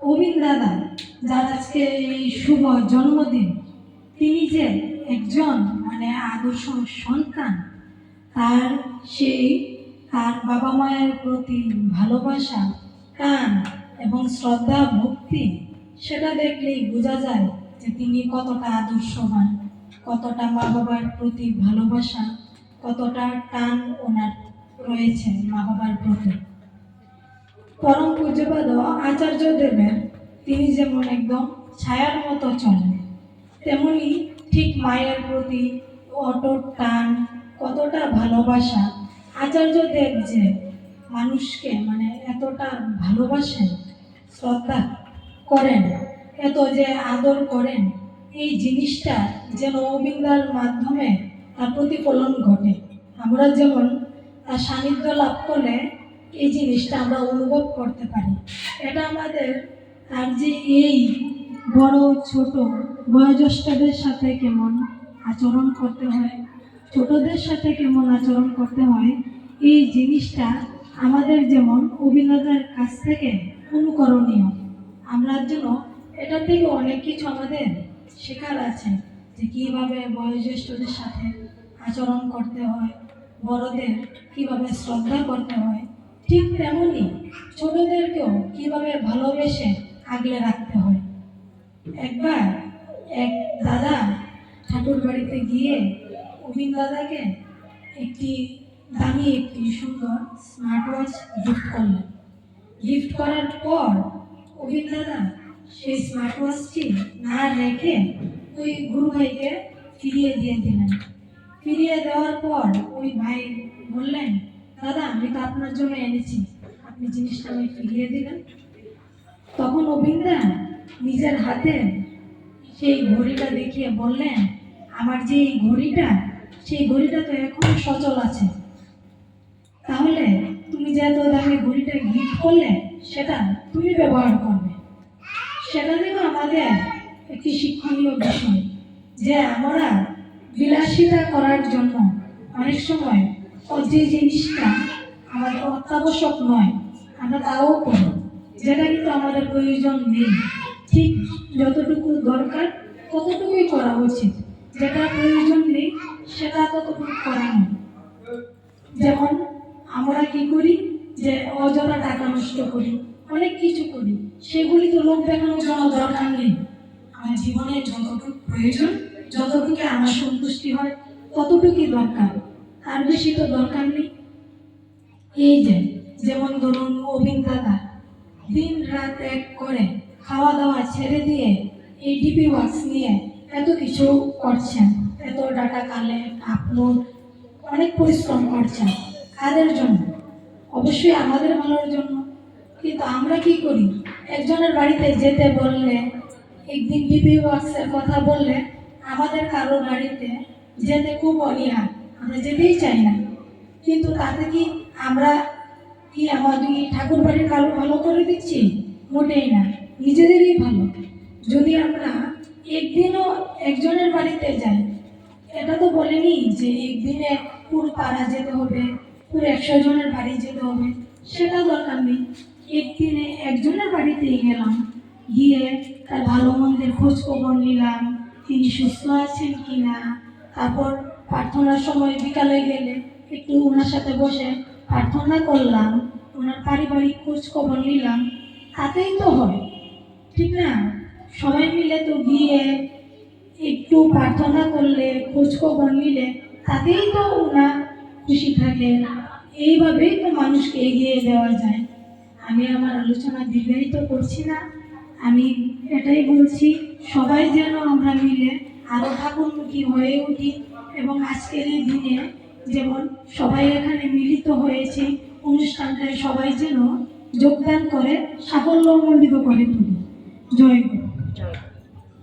Aubin দাদা, যার আজকে এই শুভ জন্মদিন, তিনি যে একজন মানে আদর্শ সন্তান, তার সেই তার বাবা মায়ের প্রতি ভালোবাসা টান এবং শ্রদ্ধা, ভক্তি, সেটা দেখলেই বোঝা যায় যে তিনি কতটা আদর্শবান, কতটা মা বাবার প্রতি ভালোবাসা, কতটা টান ওনার রয়েছে মা বাবার প্রতি। পরম পূজ্যপাদ আচার্য দেবের, তিনি যেমন একদম ছায়ার মতো চলেন, তেমনি ঠিক মায়ের প্রতি অটুট টান, কতটা ভালোবাসা। আচার্য দেব যে মানুষকে মানে এতটা ভালোবাসেন, শ্রদ্ধা করেন, এত যে আদর করেন, এই জিনিসটা যেন অবিন্দার মাধ্যমে তার প্রতিফলন ঘটে। আমরা যেমন তার সান্নিধ্য লাভ করলে এই জিনিসটা আমরা অনুভব করতে পারি। এটা আমাদের তার যে এই বড়, ছোট বয়োজ্যেষ্ঠদের সাথে কেমন আচরণ করতে হয়, ছোটদের সাথে কেমন আচরণ করতে হয়, এই জিনিসটা আমাদের যেমন অভিনেতার কাছ থেকে অনুকরণীয়। আমরা যেন এটা থেকে অনেক কিছু আমাদের শেখার আছে যে কীভাবে বয়োজ্যেষ্ঠদের সাথে আচরণ করতে হয়, বড়দের কীভাবে শ্রদ্ধা করতে হয় ঠিক তেমনি ছোটদেরকেও কীভাবে ভালোবেসে আগলে রাখতে হয়। একবার এক দাদা ঠাকুর বাড়িতে গিয়ে অবিন দাদাকে একটি দামি, একটি সুন্দর স্মার্ট ওয়াচ গিফট করলেন। গিফট করার পর অবিন দাদা সেই স্মার্ট ওয়াচটি না রেখে ওই গুরু ভাইকে ফিরিয়ে দিয়ে দিলেন। ফিরিয়ে দেওয়ার পর ওই ভাই বললেন দাদা, আমি তো আপনার জন্য এনেছি। আপনি জিনিসটা আমি ফিরিয়ে দিলেন তখন অবিন্দা নিজের হাতে সেই ঘড়িটা দেখিয়ে বললেন, আমার যে এই ঘড়িটা, সেই ঘড়িটা তো এখনও সচল আছে। তাহলে তুমি যে এত দামি ঘড়িটা গিফট করলে, সেটা তুমি ব্যবহার করবে। সেটা দেখো আমাদের একটি শিক্ষণীয় বিষয় যে আমরা বিলাসিতা করার জন্য অনেক সময় যে জিনিসটা আমাদের অত্যাবশ্যক নয়, আমরা তাও করি যেটা কিন্তু আমাদের প্রয়োজন নেই। ঠিক যতটুকু দরকার, ততটুকুই করা উচিত। যেটা প্রয়োজন নেই, সেটা ততটুকু করা নেই। যেমন আমরা কি করি, যে অযথা টাকা নষ্ট করি, অনেক কিছু করি, সেগুলি তো লোক দেখানোর জন্য দরকার নেই। আমার জীবনে যতটুকু প্রয়োজন, যতটুকু আমার সন্তুষ্টি হয়, ততটুকুই দরকার। তার বেশি তো দরকার নেই। এই যে, যেমন ধরুন অভিন দাদা, দিন রাত এক করে খাওয়া দাওয়া ছেড়ে দিয়ে এই ডিপি ওয়ার্কস নিয়ে এত কিছু করছেন, এত ডাটা কালেক্ট আপলোড অনেক পরিশ্রম করছেন। কাদের জন্য? অবশ্যই আমাদের ভালোর জন্য। কিন্তু আমরা কি করি? একজনের বাড়িতে যেতে বললে, একদিন ডিপি ওয়ার্কসের কথা বললে, আমাদের কারোর বাড়িতে যেতে খুব অনীহা। আমরা যেতেই চাই না। কিন্তু তাতে কি আমরা কি আমাদের ঠাকুর বাড়ির কারও ভালো করে দিচ্ছি? মোটেই না। নিজেদেরই ভালো। যদি আমরা একদিনও একজনের বাড়িতে যাই, এটা তো বলেনি যে একদিনে পুরো পাড়া যেতে হবে পুরো একশো জনের বাড়ি যেতে হবে, সেটা দরকার নেই। একদিনে একজনের বাড়িতেই গেলাম, গিয়ে তার ভালো মন্দের খোঁজ খবর নিলাম, তিনি সুস্থ আছেন কি না তারপর প্রার্থনার সময় বিকালে গেলে একটু ওনার সাথে বসে প্রার্থনা করলাম। ওনার পারিবারিক খোঁজ খবর নিলাম। তাতেই তো হয়। ঠিক না? সবাই মিলে তো গিয়ে একটু প্রার্থনা করলে খোঁজ খবর নিলে তাতেই তো ওনার খুশি থাকে। এইভাবেই তো মানুষকে এগিয়ে দেওয়া যায়। আমি আমার আলোচনা দীর্ঘায়িত করছি না। আমি এটাই বলছি, সবাই যেন আমরা মিলে আরও ঠাকুরমুখী হয়ে উঠি। এবং আজকের এই দিনে যেমন সবাই এখানে মিলিত হয়েছে, অনুষ্ঠানটায় সবাই যেন যোগদান করে সাফল্যমণ্ডিত করে তুলি। জয়